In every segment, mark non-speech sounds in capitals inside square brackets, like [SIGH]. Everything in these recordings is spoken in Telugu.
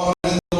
on in the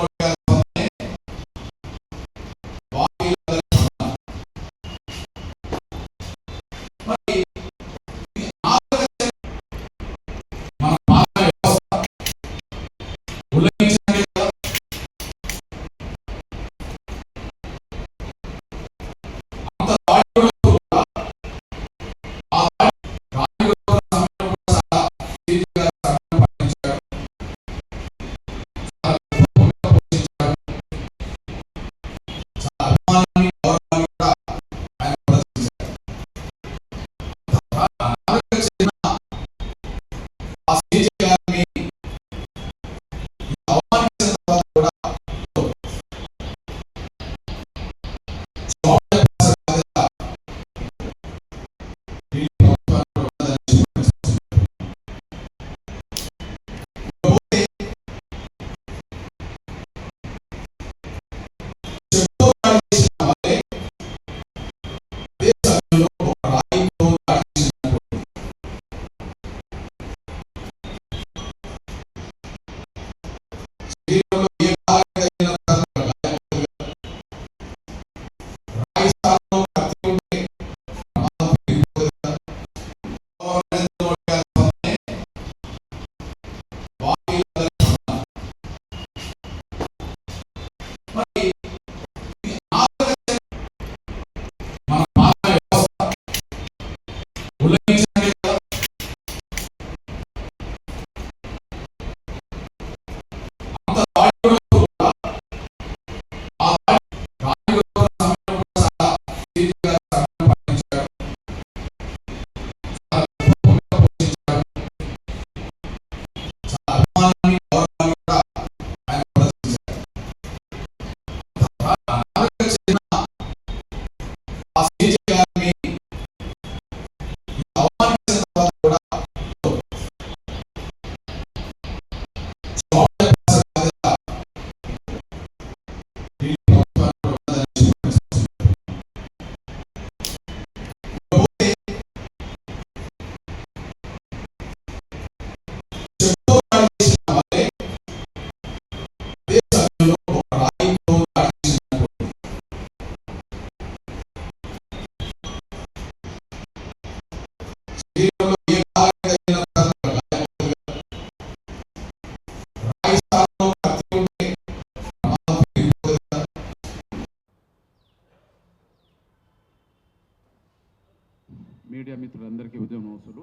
మీడియా మిత్రులందరికీ ఉదయం నమస్సులు.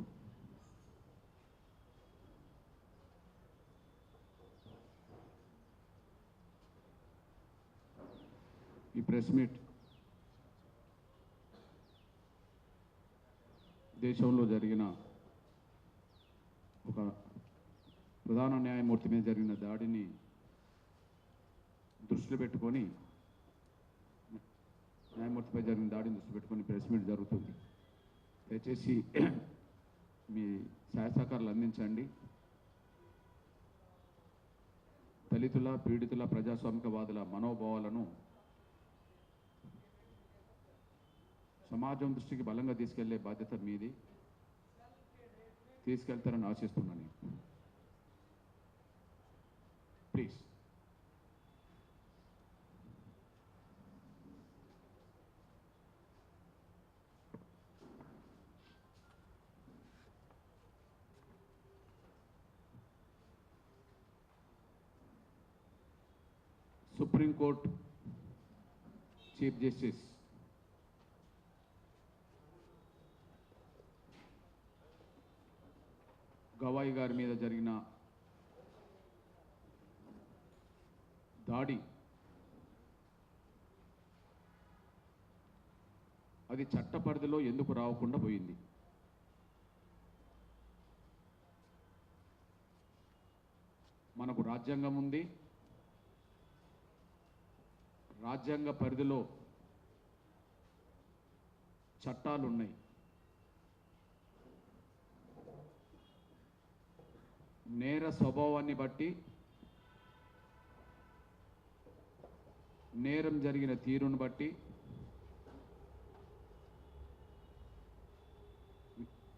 ఈ ప్రెస్ మీట్ దేశంలో జరిగిన ఒక ప్రధాన న్యాయమూర్తి మీద జరిగిన దాడిని దృష్టిలో పెట్టుకొని న్యాయమూర్తిపై జరిగిన దాడిని దృష్టి పెట్టుకొని ప్రెస్ మీట్ జరుగుతుంది. దయచేసి [CLEARS THROAT] మీ సహాయ సహకారాలు అందించండి. దళితుల పీడితుల ప్రజాస్వామికవాదుల మనోభావాలను సమాజం దృష్టికి బలంగా తీసుకెళ్ళే బాధ్యత మీది. తీసుకెళ్తారని ఆశిస్తున్నాను please court chief justice. Gavai గారి మీద జరిగిన దాడి అది చట్ట పరిధిలో ఎందుకు రావకుండా పోయింది? మనకు రాజ్యాంగం ఉంది రాజ్యాంగ పరిధిలో చట్టాలు ఉన్నాయి నేర స్వభావాన్ని బట్టి నేరం జరిగిన తీరును బట్టి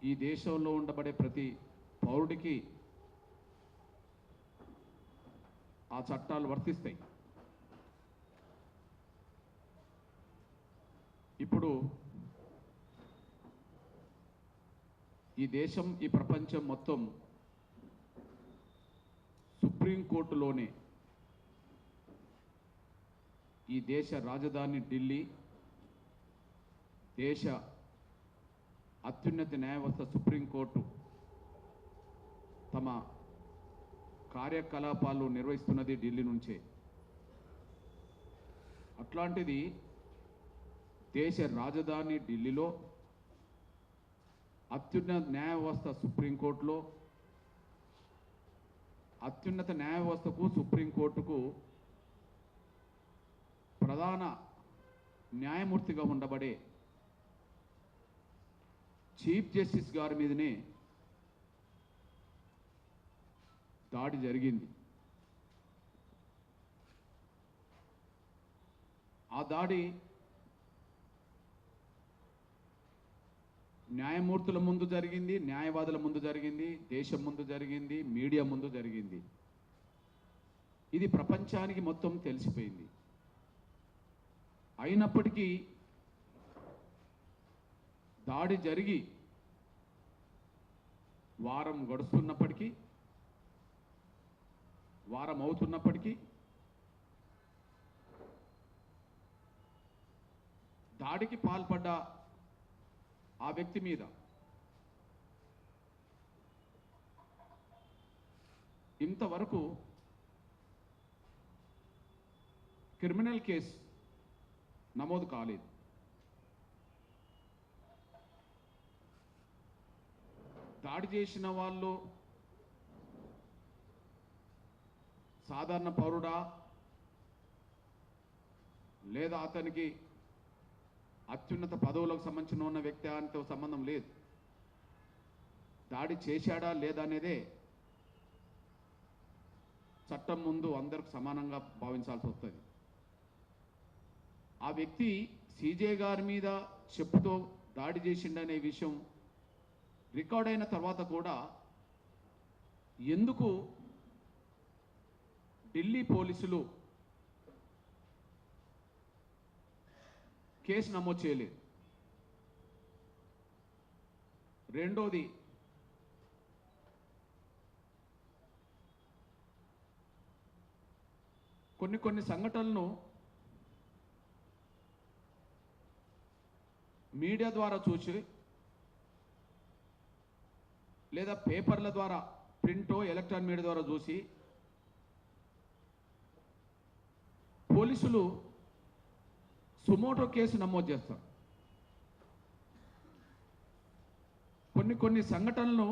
ఈ దేశంలో ఉండబడే ప్రతి పౌరుడికి ఆ చట్టాలు వర్తిస్తాయి. ఇప్పుడు ఈ దేశం ఈ ప్రపంచం మొత్తం సుప్రీంకోర్టులోనే ఈ దేశ రాజధాని ఢిల్లీ దేశ అత్యున్నత న్యాయవ్యవస్థ సుప్రీంకోర్టు తమ కార్యకలాపాలు నిర్వహిస్తున్నది ఢిల్లీ నుంచే. అట్లాంటిది దేశ రాజధాని ఢిల్లీలో అత్యున్నత న్యాయ వ్యవస్థ సుప్రీంకోర్టులో అత్యున్నత న్యాయ వ్యవస్థకు సుప్రీంకోర్టుకు ప్రధాన న్యాయమూర్తిగా ఉండబడే చీఫ్ జస్టిస్ గారి మీదనే దాడి జరిగింది. ఆ దాడి న్యాయమూర్తుల ముందు జరిగింది న్యాయవాదుల ముందు జరిగింది దేశం ముందు జరిగింది మీడియా ముందు జరిగింది. ఇది ప్రపంచానికి మొత్తం తెలిసిపోయింది. అయినప్పటికీ దాడి జరిగి వారం గడుస్తున్నప్పటికీ వారం అవుతున్నప్పటికీ దాడికి పాల్పడ్డ ఆ వ్యక్తి మీద. ఇంతవరకు క్రిమినల్ కేసు నమోదు కాలేదు. దాడి చేసిన వాళ్ళు సాధారణ పౌరుడా లేదా అతనికి అత్యున్నత పదవులకు సంబంధించిన ఉన్న వ్యక్తి అంతో సంబంధం లేదు. దాడి చేశాడా లేదా అనేదే చట్టం ముందు అందరికి సమానంగా భావించాల్సి వస్తుంది. ఆ వ్యక్తి సీజే గారి మీద చెప్పుతో దాడి చేసిండనే విషయం రికార్డ్ అయిన తర్వాత కూడా ఎందుకు ఢిల్లీ పోలీసులు కేసు నమోదు చేయలేదు. రెండోది కొన్ని కొన్ని సంఘటనలను మీడియా ద్వారా చూసి లేదా పేపర్ల ద్వారా ప్రింటో ఎలక్ట్రానిక్ మీడియా ద్వారా చూసి పోలీసులు సుమోటో కేసు నమోదు చేస్తారు కొన్ని కొన్ని సంఘటనలను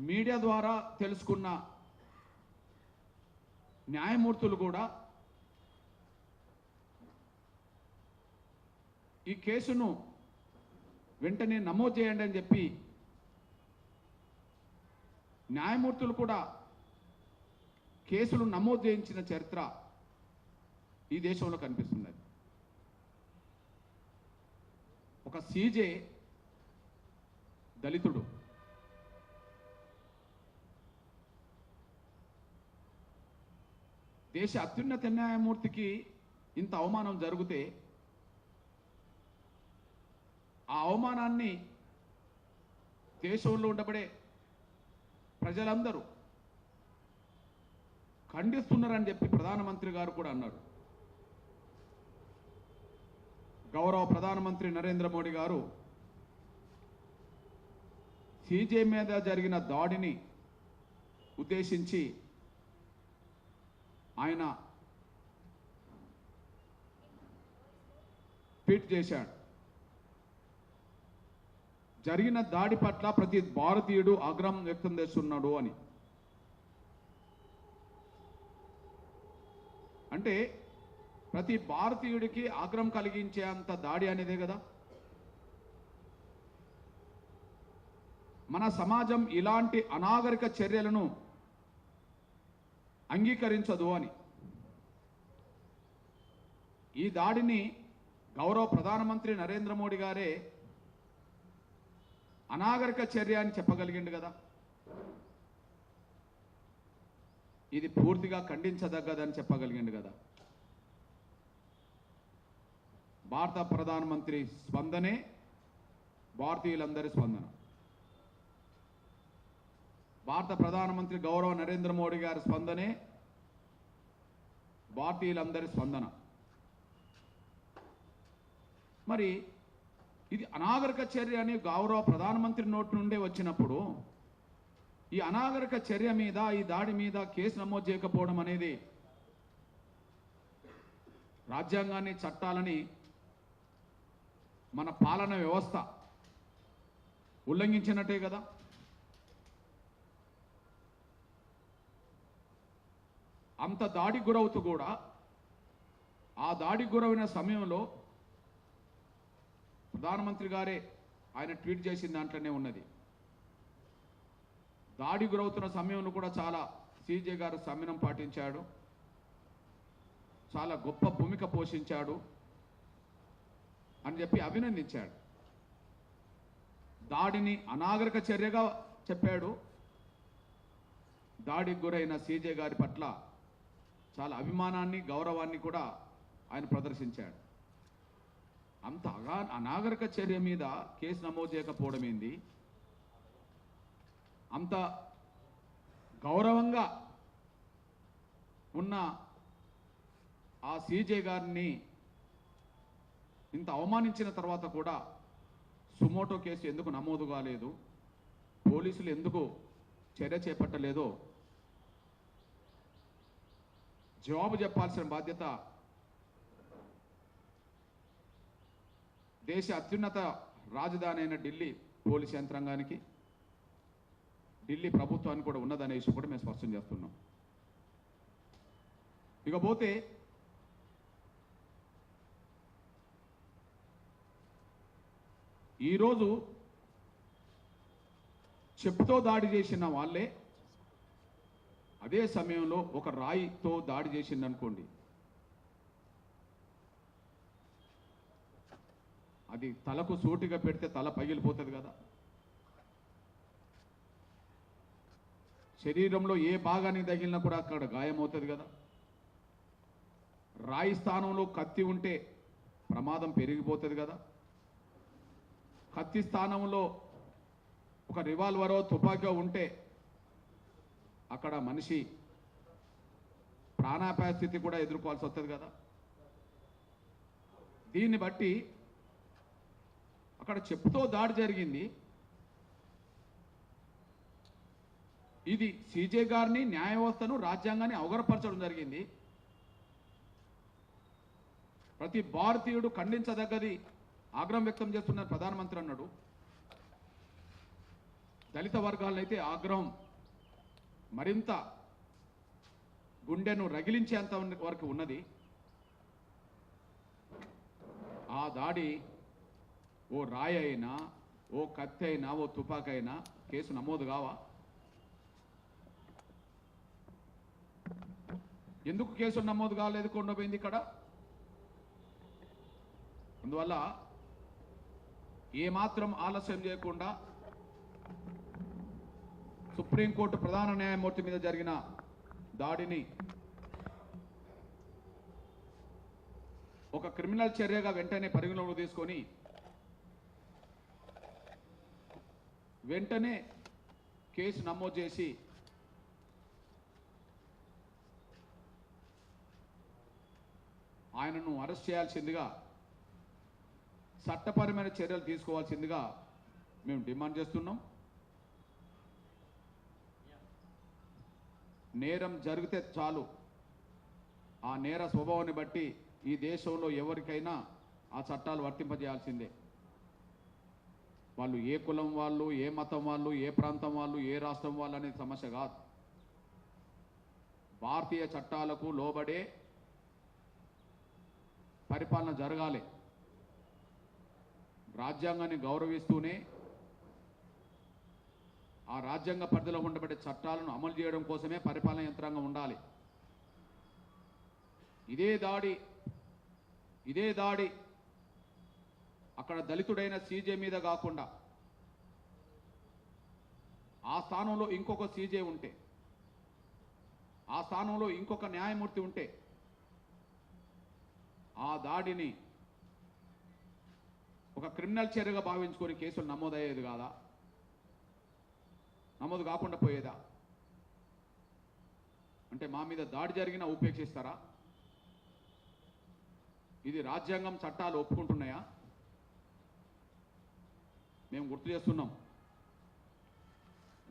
మీడియా ద్వారా తెలుసుకున్న న్యాయమూర్తులు కూడా ఈ కేసును వెంటనే నమోదు చేయండి అని చెప్పి న్యాయమూర్తులు కూడా కేసులు నమోదు చేయించిన చరిత్ర ఈ దేశంలో కనిపిస్తున్నది. ఒక సీజే దళితుడు దేశ అత్యున్నత న్యాయమూర్తికి ఇంత అవమానం జరిగితే ఆ అవమానాన్ని దేశంలో ఉండబడే ప్రజలందరూ ఖండిస్తున్నారని చెప్పి ప్రధానమంత్రి గారు కూడా అన్నారు. గౌరవ ప్రధానమంత్రి నరేంద్ర మోడీ గారు సీజే మీద జరిగిన దాడిని ఉద్దేశించి ఆయన ట్వీట్ చేశాడు. జరిగిన దాడి పట్ల ప్రతి భారతీయుడు ఆగ్రహం వ్యక్తం చేస్తున్నాడు అని. అంటే ప్రతి భారతీయుడికి ఆగ్రహం కలిగించే అంత దాడి అనేదే కదా? మన సమాజం ఇలాంటి అనాగరిక చర్యలను అంగీకరించదు అని. ఈ దాడిని గౌరవ ప్రధానమంత్రి నరేంద్ర మోడీ గారే అనాగరిక చర్య అని చెప్పగలిగిండు కదా? ఇది పూర్తిగా ఖండించదగ్గదని చెప్పగలిగిండు కదా? భారత ప్రధానమంత్రి స్పందనే భారతీయులందరి స్పందన. భారత ప్రధానమంత్రి గౌరవ నరేంద్ర మోడీ గారి స్పందనే భారతీయులందరి స్పందన. మరి ఇది అనాగరిక చర్య అని గౌరవ ప్రధానమంత్రి నోటి నుండే వచ్చినప్పుడు ఈ అనాగరిక చర్య మీద ఈ దాడి మీద కేసు నమోదు చేయకపోవడం అనేది రాజ్యాంగాన్ని చట్టాలని మన పాలన వ్యవస్థ ఉల్లంఘించినట్టే కదా. అంత దాడి గురవుతూ కూడా ఆ దాడి గురవున సమయంలో ప్రధానమంత్రి గారే ఆయన ట్వీట్ చేసిన దాంట్లోనే ఉన్నది. దాడి గురవుతున్న సమయంలో కూడా చాలా సీజే గారు సమయం పాటించాడు. చాలా గొప్ప భూమిక పోషించాడు. అని చెప్పి అభినందించాడు. దాడిని అనాగరిక చర్యగా చెప్పాడు. దాడికి గురైన సీజే గారి పట్ల చాలా అభిమానాన్ని గౌరవాన్ని కూడా ఆయన ప్రదర్శించాడు. అంత అగా అనాగరిక చర్య మీద కేసు నమోదు చేయకపోవడం ఏంది? అంత గౌరవంగా ఉన్న ఆ సీజే గారిని ఇంత అవమానించిన తర్వాత కూడా సుమోటో కేసు ఎందుకు నమోదు కాలేదు? పోలీసులు ఎందుకు చర్య చేపట్టలేదో? జవాబు చెప్పాల్సిన బాధ్యత దేశ అత్యున్నత రాజధాని అయిన ఢిల్లీ పోలీస్ యంత్రాంగానికి ఢిల్లీ ప్రభుత్వానికి కూడా ఉన్నదనే విషయం కూడా మేము స్పష్టం చేస్తున్నాం. ఇకపోతే ఈరోజు చెప్పుతో దాడి చేసిన వాళ్ళే అదే సమయంలో ఒక రాయితో దాడి చేసింది అనుకోండి అది తలకు సూటిగా పెడితే తల పగిలిపోతుంది కదా. శరీరంలో ఏ భాగానికి తగిలినా కూడా అక్కడ గాయమవుతుంది కదా. రాయి స్థానంలో కత్తి ఉంటే ప్రమాదం పెరిగిపోతుంది కదా. కత్తి స్థానంలో ఒక రివాల్వరో తుపాకో ఉంటే అక్కడ మనిషి ప్రాణాపాయ స్థితి కూడా ఎదుర్కోవాల్సి వస్తుంది కదా. దీన్ని బట్టి అక్కడ చెప్పుతో దాడి జరిగింది. ఇది సీజే గారిని న్యాయ వ్యవస్థను రాజ్యాంగాన్ని అవగరపరచడం జరిగింది. ప్రతి భారతీయుడు ఖండించదగ్గది ఆగ్రహం వ్యక్తం చేస్తున్న ప్రధానమంత్రి అన్నాడు. దళిత వర్గాలైతే ఆగ్రహం మరింత గుండెను రగిలించేంత ఉన్న- వరకు ఉన్నది. ఆ దాడి ఓ రాయి అయినా ఓ కత్తి అయినా ఓ తుపాకైనా కేసు నమోదు కావా? ఎందుకు కేసు నమోదు కాలేదు? కొండపోయింది ఇక్కడ. అందువల్ల ఏమాత్రం ఆలస్యం చేయకుండా సుప్రీంకోర్టు ప్రధాన న్యాయమూర్తి మీద జరిగిన దాడిని ఒక క్రిమినల్ చర్యగా వెంటనే పరిగణలోకి తీసుకొని వెంటనే కేసు నమోదు చేసి ఆయనను అరెస్ట్ చేయాల్సిందిగా చట్టపరమైన చర్యలు తీసుకోవాల్సిందిగా మేము డిమాండ్ చేస్తున్నాం. నేరం జరిగితే చాలు. ఆ నేర స్వభావాన్ని బట్టి ఈ దేశంలో ఎవరికైనా ఆ చట్టాలు వర్తింపజేయాల్సిందే. వాళ్ళు ఏ కులం వాళ్ళు ఏ మతం వాళ్ళు ఏ ప్రాంతం వాళ్ళు ఏ రాష్ట్రం వాళ్ళు అనేది సమస్య కాదు. భారతీయ చట్టాలకు లోబడే పరిపాలన జరగాలి. రాజ్యాంగాన్ని గౌరవిస్తూనే ఆ రాజ్యాంగ పరిధిలో ఉండబడే చట్టాలను అమలు చేయడం కోసమే పరిపాలన యంత్రాంగం ఉండాలి. ఇదే దాడి ఇదే దాడి అక్కడ దళితుడైన సీజే మీద కాకుండా ఆ స్థానంలో ఇంకొక సీజే ఉంటే ఆ స్థానంలో ఇంకొక న్యాయమూర్తి ఉంటే ఆ దాడిని ఒక క్రిమినల్ చర్యగా భావించుకొని కేసులు నమోదయ్యేది కాదా? నమోదు కాకుండా పోయేదా? అంటే మా మీద దాడి జరిగినా ఉపేక్షిస్తారా? ఇది రాజ్యాంగం చట్టాలు ఒప్పుకుంటున్నాయా? మేము గుర్తు చేస్తున్నాం.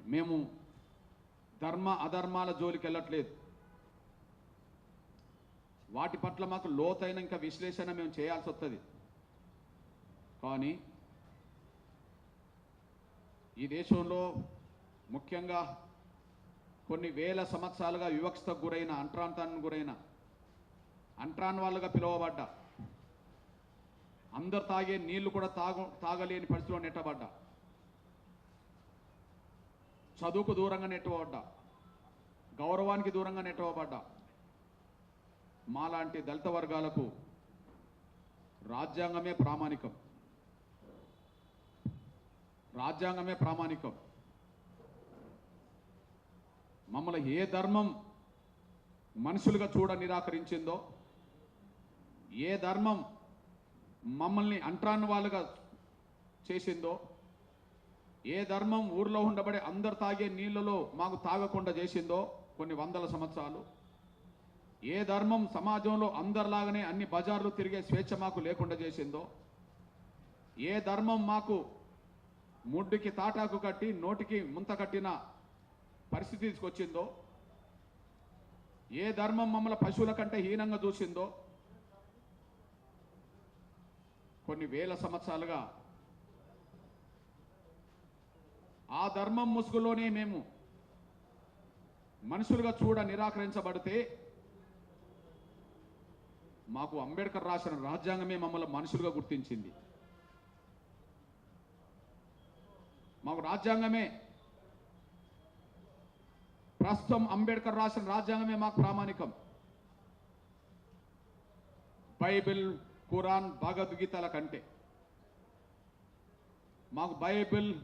మేము ధర్మ అధర్మాల జోలికి వెళ్ళట్లేదు. వాటి పట్ల మాకు లోతైన ఇంకా విశ్లేషణ మేము చేయాల్సి వస్తుంది. కానీ ఈ దేశంలో ముఖ్యంగా కొన్ని వేల సంవత్సరాలుగా వివక్షతకు గురైన అంట్రాంతానికి గురైన అంట్రాన్ వాళ్ళుగా పిలువబడ్డ అందరు తాగే నీళ్ళు కూడా తాగు తాగలేని పరిస్థితిలో నెట్టబడ్డా చదువుకు దూరంగా నెట్టబడ్డా గౌరవానికి దూరంగా నెట్టబడ్డా మాలాంటి దళిత వర్గాలకు రాజ్యాంగమే ప్రామాణికం. రాజ్యాంగమే ప్రామాణికం. మమ్మల్ని ఏ ధర్మం మనుషులుగా చూడ నిరాకరించిందో ఏ ధర్మం మమ్మల్ని అంట్రాని వాళ్ళుగా చేసిందో ఏ ధర్మం ఊర్లో ఉండబడే అందరు తాగే నీళ్ళలో మాకు తాగకుండా చేసిందో కొన్ని వందల సంవత్సరాలు ఏ ధర్మం సమాజంలో అందరిలాగానే అన్ని బజార్లు తిరిగే స్వేచ్ఛ మాకు లేకుండా చేసిందో ఏ ధర్మం మాకు ముడ్డుకి తాటాకు కట్టి నోటికి ముంత కట్టిన పరిస్థితి తీసుకొచ్చిందో ఏ ధర్మం మమ్మల్ని పశువుల కంటే హీనంగా చూసిందో కొన్ని వేల సంవత్సరాలుగా ఆ ధర్మం ముసుగులోనే మేము మనుషులుగా చూడ నిరాకరించబడితే మాకు అంబేద్కర్ రాసిన రాజ్యాంగమే మమ్మల్ని మనుషులుగా గుర్తించింది. మాకు రాజ్యాంగమే. ప్రస్తుతం అంబేద్కర్ రాసిన రాజ్యాంగమే మాకు ప్రామాణికం. బైబిల్ ఖురాన్ భగవద్గీతల కంటే. మాకు బైబిల్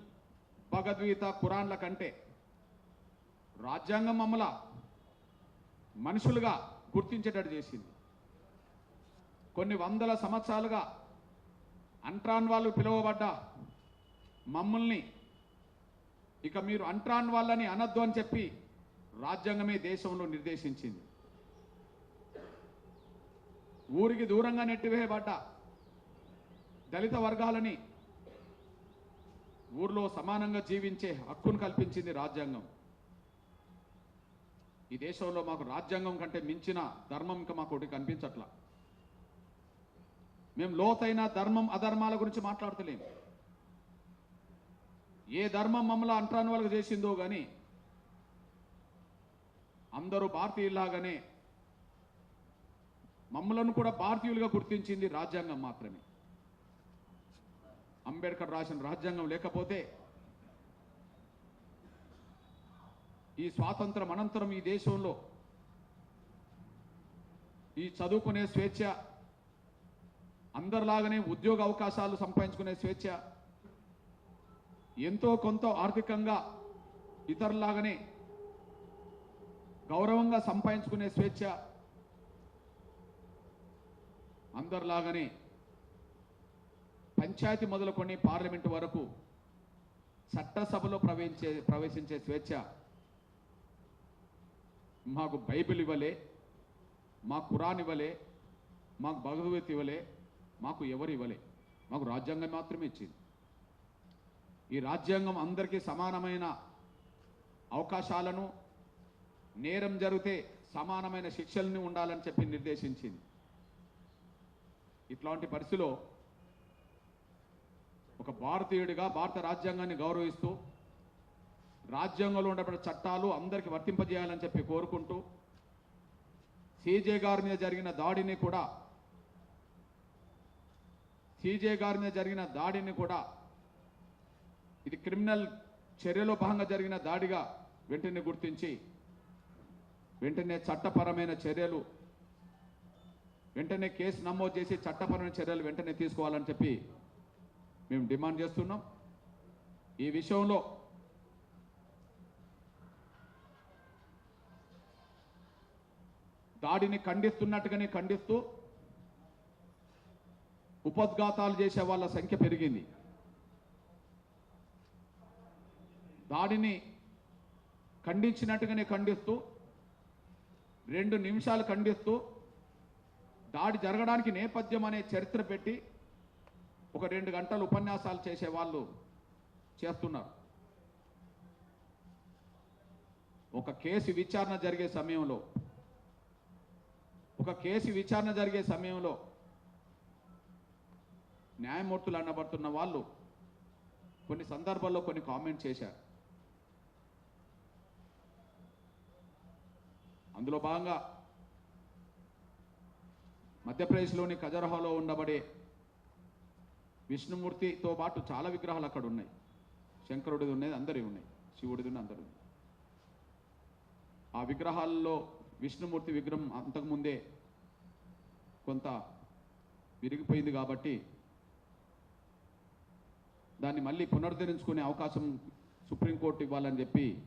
భగవద్గీత ఖురాన్ల కంటే. రాజ్యాంగం మమ్మల మనుషులుగా గుర్తించేటట్టు చేసింది. కొన్ని వందల సంవత్సరాలుగా అంట్రాన్ వాళ్ళు పిలువబడ్డ మమ్మల్ని ఇక మీరు అంట్రాన్ వాళ్ళని అనద్దు అని చెప్పి రాజ్యాంగమే దేశంలో నిర్దేశించింది. ఊరికి దూరంగా నెట్టివేయబడ్డ దళిత వర్గాలని ఊర్లో సమానంగా జీవించే హక్కును కల్పించింది రాజ్యాంగం. ఈ దేశంలో మాకు రాజ్యాంగం కంటే మించిన ధర్మం ఇంకా మాకు ఒకటి కనిపించట్లా. మేము లోతైన ధర్మం అధర్మాల గురించి మాట్లాడతలేము. ఏ ధర్మం మమ్మల్ని అంటాను వాళ్ళకి చేసిందో కానీ అందరూ భారతీయులాగానే మమ్మలను కూడా భారతీయులుగా గుర్తించింది రాజ్యాంగం మాత్రమే. అంబేద్కర్ రాసిన రాజ్యాంగం లేకపోతే ఈ స్వాతంత్రం అనంతరం ఈ దేశంలో ఈ చదువుకునే స్వేచ్ఛ అందరిలాగానే ఉద్యోగ అవకాశాలు సంపాదించుకునే స్వేచ్ఛ ఎంతో కొంత ఆర్థికంగా ఇతరులాగానే గౌరవంగా సంపాదించుకునే స్వేచ్ఛ అందరిలాగానే పంచాయతీ మొదలుకొని పార్లమెంటు వరకు చట్టసభలో ప్రవేశించే ప్రవేశించే స్వేచ్ఛ మాకు బైబిల్ ఇవ్వలే మాకు ఖురాన్ ఇవ్వలే మాకు భగవద్గీత ఇవ్వలే మాకు ఎవరు ఇవ్వలే మాకు రాజ్యాంగం మాత్రమే ఇచ్చింది. ఈ రాజ్యాంగం అందరికీ సమానమైన అవకాశాలను నేరం జరిగితే సమానమైన శిక్షల్ని ఉండాలని చెప్పి నిర్దేశించింది. ఇట్లాంటి పరిస్థితిలో ఒక భారతీయుడిగా భారత రాజ్యాంగాన్ని గౌరవిస్తూ రాజ్యాంగంలో ఉండబడిన చట్టాలు అందరికీ వర్తింపజేయాలని చెప్పి కోరుకుంటూ సీజే గారి మీద జరిగిన దాడిని కూడా సీజే గారి మీద జరిగిన దాడిని కూడా ఇది క్రిమినల్ చర్యలో భాగంగా జరిగిన దాడిగా వెంటనే గుర్తించి వెంటనే చట్టపరమైన చర్యలు వెంటనే కేసు నమోదు చేసి చట్టపరమైన చర్యలు వెంటనే తీసుకోవాలని చెప్పి మేము డిమాండ్ చేస్తున్నాం. ఈ విషయంలో దాడిని ఖండిస్తున్నట్టుగానే ఖండిస్తూ ఉపద్ఘాతాలు చేసే వాళ్ళ సంఖ్య పెరిగింది. దాడిని ఖండించినట్టుగానే ఖండిస్తూ రెండు నిమిషాలు ఖండిస్తూ దాడి జరగడానికి నేపథ్యం అనే చరిత్ర పెట్టి ఒక రెండు గంటలు ఉపన్యాసాలు చేసే వాళ్ళు చేస్తున్నారు. ఒక కేసు విచారణ జరిగే సమయంలో ఒక కేసు విచారణ జరిగే సమయంలో న్యాయమూర్తులు అనబడుతున్న వాళ్ళు కొన్ని సందర్భాల్లో కొన్ని కామెంట్ చేశారు. అందులో భాగంగా మధ్యప్రదేశ్లోని ఖజరహాలో ఉండబడే విష్ణుమూర్తితో పాటు చాలా విగ్రహాలు అక్కడ ఉన్నాయి. శంకరుడిది ఉన్నది అందరి ఉన్నాయి. శివుడిది ఉన్నది అందరు ఆ విగ్రహాల్లో విష్ణుమూర్తి విగ్రహం అంతకుముందే కొంత విరిగిపోయింది కాబట్టి దాన్ని మళ్ళీ పునరుద్ధరించుకునే అవకాశం సుప్రీంకోర్టు ఇవ్వాలని చెప్పి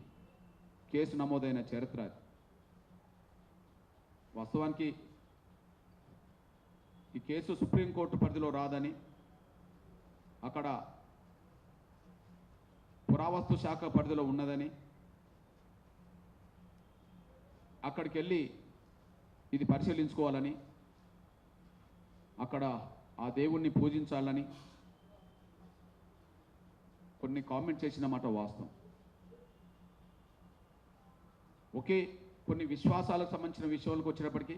కేసు నమోదైన చరిత్ర అది. వాస్తవానికి ఈ కేసు సుప్రీంకోర్టు పరిధిలో రాదని అక్కడ పురావస్తు శాఖ పరిధిలో ఉన్నదని అక్కడికి వెళ్ళి ఇది పరిశీలించుకోవాలని అక్కడ ఆ దేవుణ్ణి పూజించాలని కొన్ని కామెంట్ చేసిన మాట వాస్తవం. ఒకే కొన్ని విశ్వాసాలకు సంబంధించిన విషయాలకు వచ్చినప్పటికీ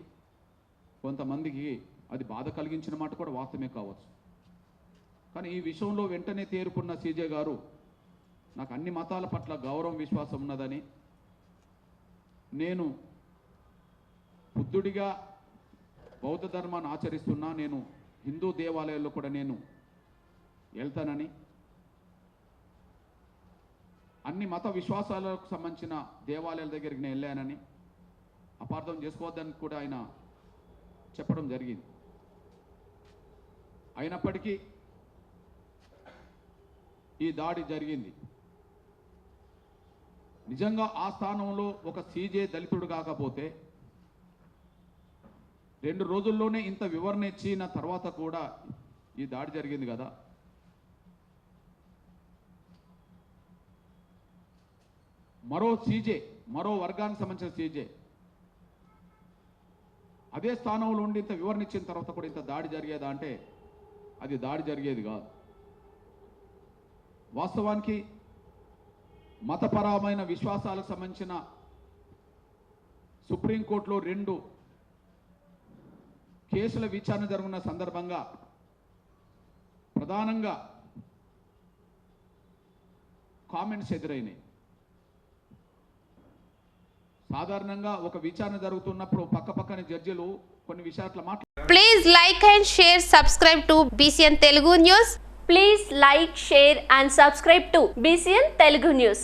కొంతమందికి అది బాధ కలిగించిన మాట కూడా వాస్తవమే కావచ్చు. కానీ ఈ విషయంలో వెంటనే తేరుకున్న సీజే గారు నాకు అన్ని మతాల పట్ల గౌరవం విశ్వాసం ఉన్నదని నేను బుద్ధుడిగా బౌద్ధ ధర్మాన్ని ఆచరిస్తున్నా నేను హిందూ దేవాలయాల్లో కూడా నేను వెళ్తానని అన్ని మత విశ్వాసాలకు సంబంధించిన దేవాలయాల దగ్గరికి నేను వెళ్ళానని అపార్థం చేసుకోవద్దని కూడా ఆయన చెప్పడం జరిగింది. అయినప్పటికీ ఈ దాడి జరిగింది. నిజంగా ఆ స్థానంలో ఒక సీజే దళితుడు కాకపోతే రెండు రోజుల్లోనే ఇంత వివరణ ఇచ్చిన తర్వాత కూడా ఈ దాడి జరిగింది కదా. మరో సీజే మరో వర్గానికి సంబంధించిన సీజే. అదే స్థానంలో ఉండి ఇంత వివరణ ఇచ్చిన తర్వాత కూడా ఇంత దాడి జరిగేదా అంటే అది దాడి జరిగేది కాదు. వాస్తవానికి మతపరమైన విశ్వాసాలకు సంబంధించిన సుప్రీంకోర్టులో రెండు కేసుల విచారణ జరుగుతున్న సందర్భంగా ప్రధానంగా కామెంట్స్ ఎదురైనాయి. సాధారణంగా ఒక విచారణ జరుగుతున్నప్పుడు పక్క పక్కన జడ్జిలు కొన్ని విషయాలు మాట్లాడారు please like and share subscribe to BCN Telugu news please like share and subscribe to BCN Telugu news